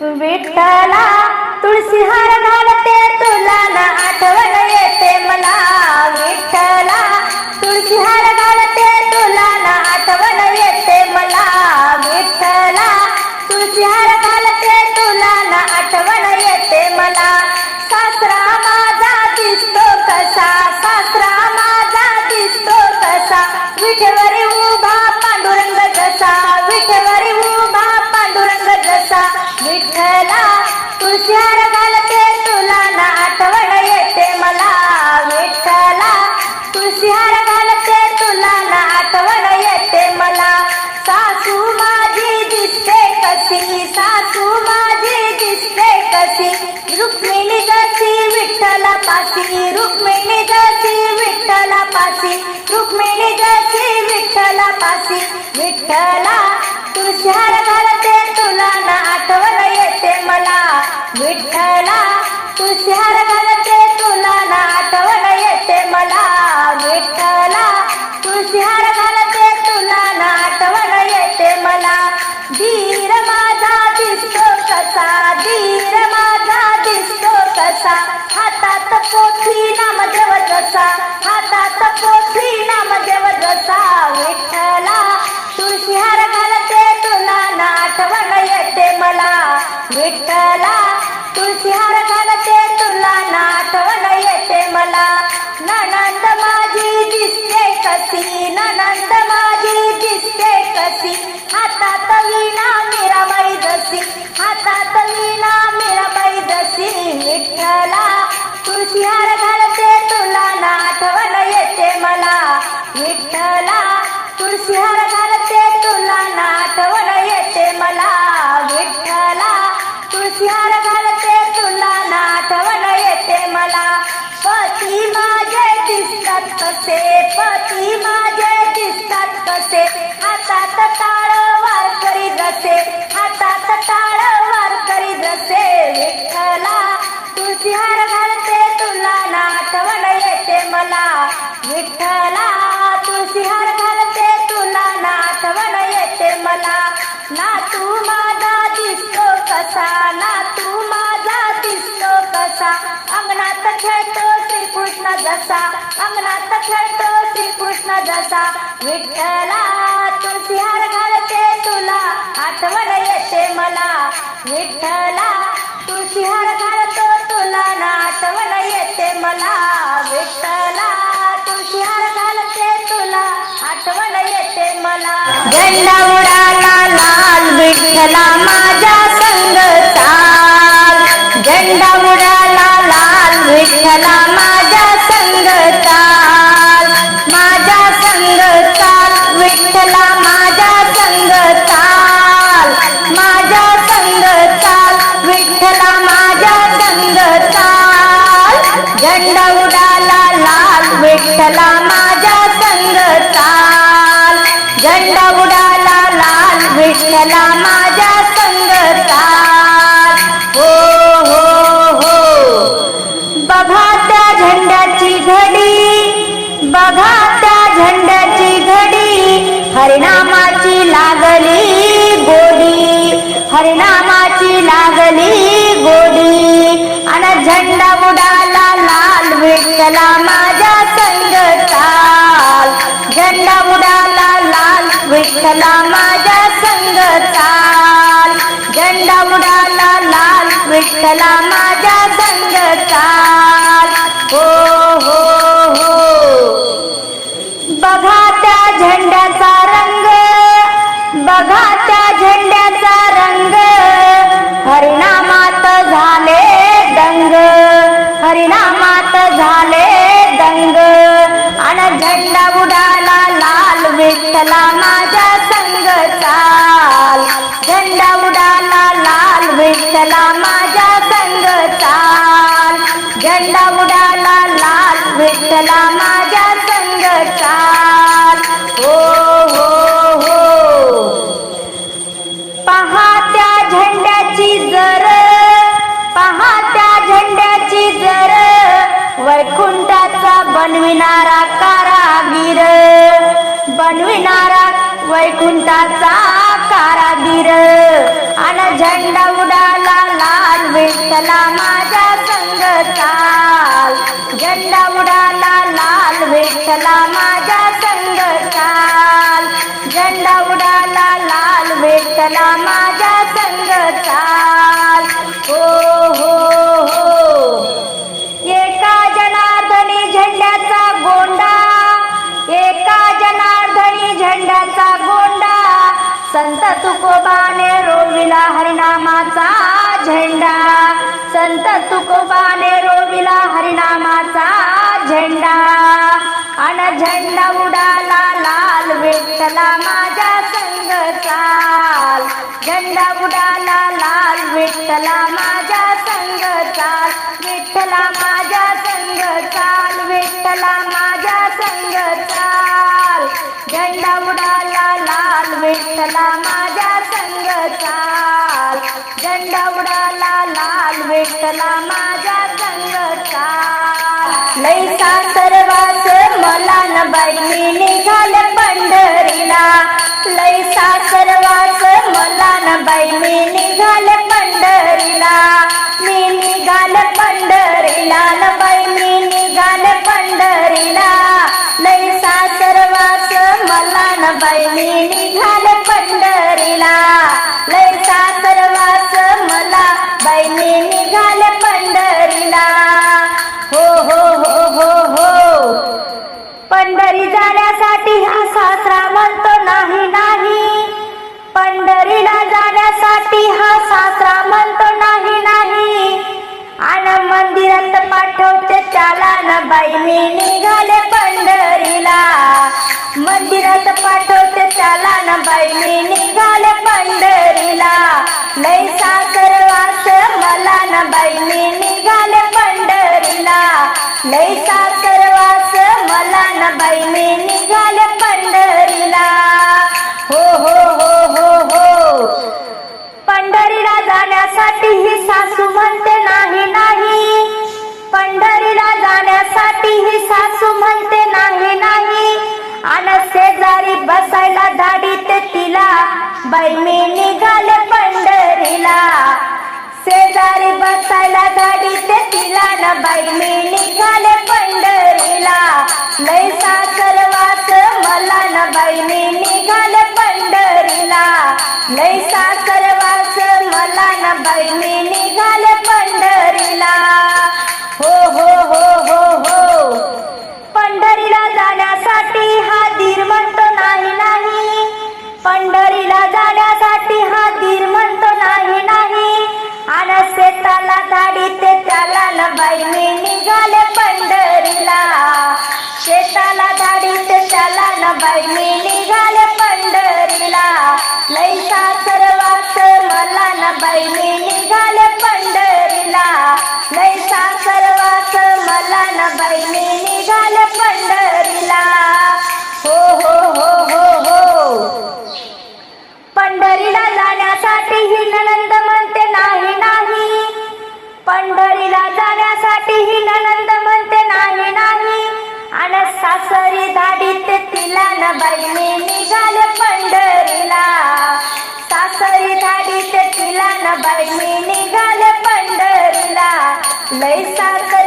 विठ्ठला तुळशी हार घालते तुला ना आठवण येते मला. तुळशी घालते तुला ना आठवण येते मला. विठ्ठला तुळशी घालते तुला ना आठवण येते मला. सासू माझी दिसते कशी सासू माझी दिसते कशी. रुक्मिणी जशी विठ्ठला पाशी रुक्मिणी जशी विठ्ठला पासी. रुक्मिणी जशी विठ्ठला पासी. विठ्ठला तुळशी घालते तुला ना आठवण येते मला. विठ्ठला तुळशी घालते तुला ना आठवण येते मला. विठ्ठला तुळशी घाल हातात वीणा मीराबाई जशी विठ्ठला. तुळशी हार घालते तुला ना आठवण येते मला. विठ्ठला तुळशी हार घालते तुला ना आठवण येते मला. विठ्ठला तुळशी हार घालते तुला ना आठवण येते मला. पती माझे दिसतात कसे पती माझे दिसतात कसे हातात कसा ना तू माझा दिसतो कसा? अंगणात खेळतो श्रीकृष्ण जसा. अंगणात खेळतो श्रीकृष्ण जसा. विठ्ठला तुळशी हार घालते तुला. आठवण येते मला. विठ्ठला तुळशी हार घालतो तुला. ना आठवण येते मला. विठ्ठला तुळशी हार घालते तुला. आठवण येते मला. झेंडा उडाला लाल विठ्ठला माझ्या झेंडा हरिनामाची लागली गोडी. हरिनामाची लागली गोडी. आणि झेंडा उडाला लाल विठ्ठला माझ्या संग चाल. झेंडा उडाला लाल विठ्ठला माझ्या संग चाल. झेंडा उडाला लाल विठ्ठला माझ्या संग चाल. हो बघा त्या झेंड्याचा रंग. हरिनामात झाले दंग. हरिनामात झाले दंग. आणि झेंडा उडाला लाल विठ्ठला माझ्या संग चाल. झेंडा उडाला लाल विठ्ठला माझ्या संग चाल. झेंडा उडाला लाल विठ्ठला माझ्या संग चाल. हो बनविणारा कारागीर. बनविणारा वैकुंठाचा कारागीर. आणि झेंडा उडाला विठ्ठला माझ्या संग चाल. झेंडा उडाला लाल विठ्ठला माझ्या संग चाल. झेंडा उडाला लाल विठ्ठला माझ्या संग चाल. संत तुकोबाने रोविला हरिनामाचा झेंडा. अन झेंडा उडाला लाल विठ्ठला माझ्या संग चाल. झेंडा उडाला लाल विठ्ठला माझ्या संग चाल. विठ्ठला माझ्या संग चाल विठ्ठला माझ्या संग चाल. झेंडा उडाला लाल विठ्ठला माझ्या संग चाल. झेंडा उडाला लाल विठ्ठला माझ्या संगता. चाल लैसा मला न बाई निघाले पंढरीला. लैसा सर्वास मला न बाई निघाले पंढरीला. मी निघाले पंढरीला न बाई मी निघाले पंढरीला. लैसा सर्वास मला न बाई निघाले पंढरीला. बाई मी निघाले पंढरीला. मंदिरात पाठवते त्याला ना बाई मी निघाले पंढरीला. लय साखर वास मला ना बाई मी निघाले पंढरीला. लय साखर वास मला ना बाई मी निघाले पंढरीला. हो हो हो हो हो. पंढरीला जाण्यासाठी ही सासू म्हणते नाही नाही साठी ही सासू म्हणते नाही नाही. आणि शेजारी बसायला धाडीत तिला. बाई मी निघाले पंढरीला. शेजारी बसायला धाडीत तिला न बाई मी निघाले पंढरीला. लय सासरवास मला न बाई मी निघाले पंढरीला. लय सासरवास मला न बाई मी निघाले पंढरीला. हो हो हो हो हो. पंढरीला जाण्यासाठी हा धीर म्हणतो नाही नाही. पंढरीला जाण्यासाठी हा धीर म्हणतो नाही नाही. आणि शेताला धाडी ते त्याला न बाई मी निघाले पंढरीला. शेताला धाडी ते त्याला न बाई मी निघाले पंढरीला. लैसा सर्वास मला न बाई मी निघाले पंढरीला लैसा सर्वास मला ना बहिणी निघाल पंढरीला. हो हो हो हो हो. पंढरीला जाण्यासाठी ही ननंद म्हणते नाही नाही. पंढरीला जाण्यासाठी ही ननंद म्हणते नाही नाही. आणि सासरी धाडी ते तिला न बहिणी निघाल पंढरीला. सासरी धाडी ते तिला न बहिणी निघाल निघाले लय सारखं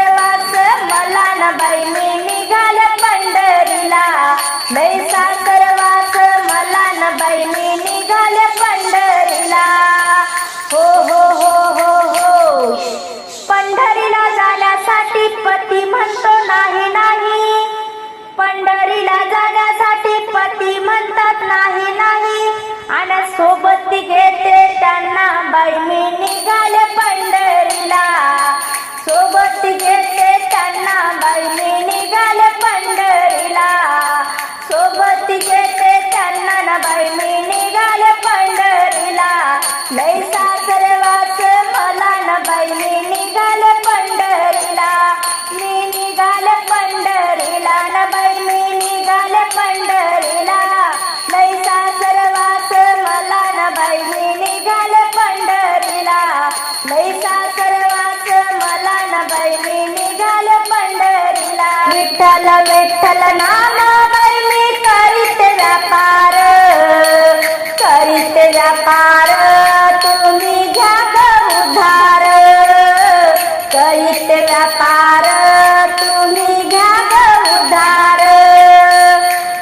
विठ्ठल नानाबाई मी करीत व्यापार. करीत व्यापार तुम्ही घ्या ग उधार. करीत व्यापार तुम्ही घ्या ग उधार.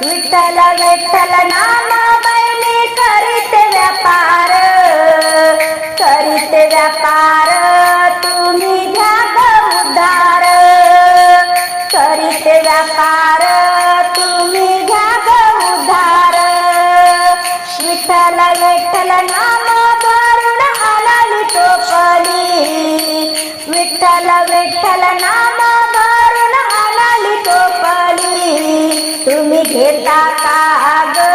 विठ्ठल विठ्ठल नाना विठ्ठल विठ्ठल नामा मारून हालाली कोपली तुम्ही घेता का ग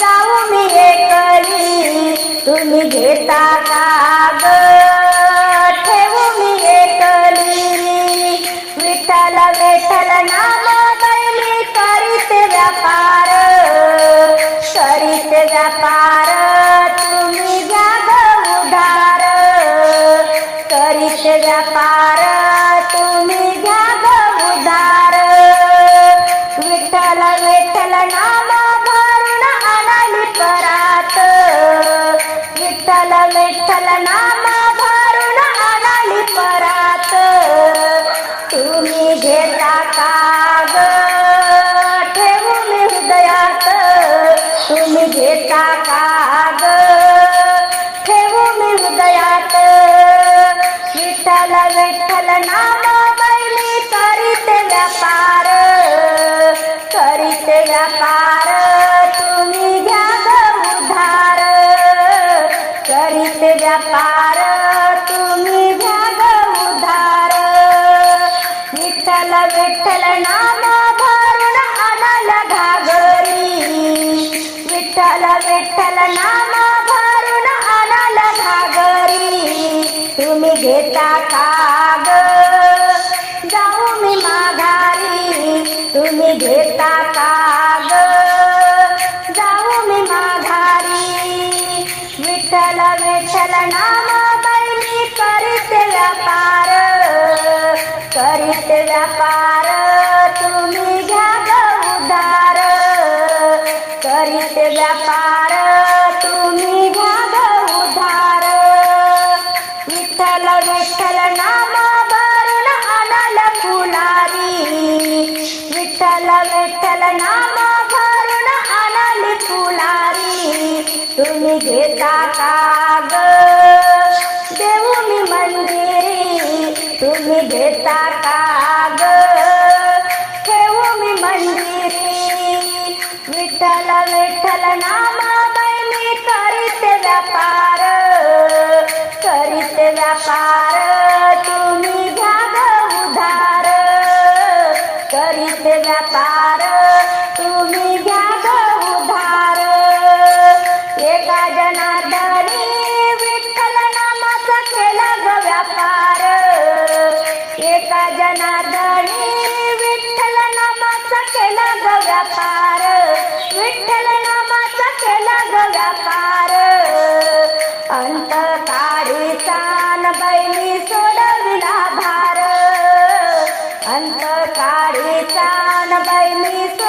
जाऊ मी एकली. तुम्ही घेता का ग Yeah, yeah, नामा घालून आणाला घागरी. तुम्ही घेता का नामाबाई मी करीत व्यापार करीत व्यापार. Bye,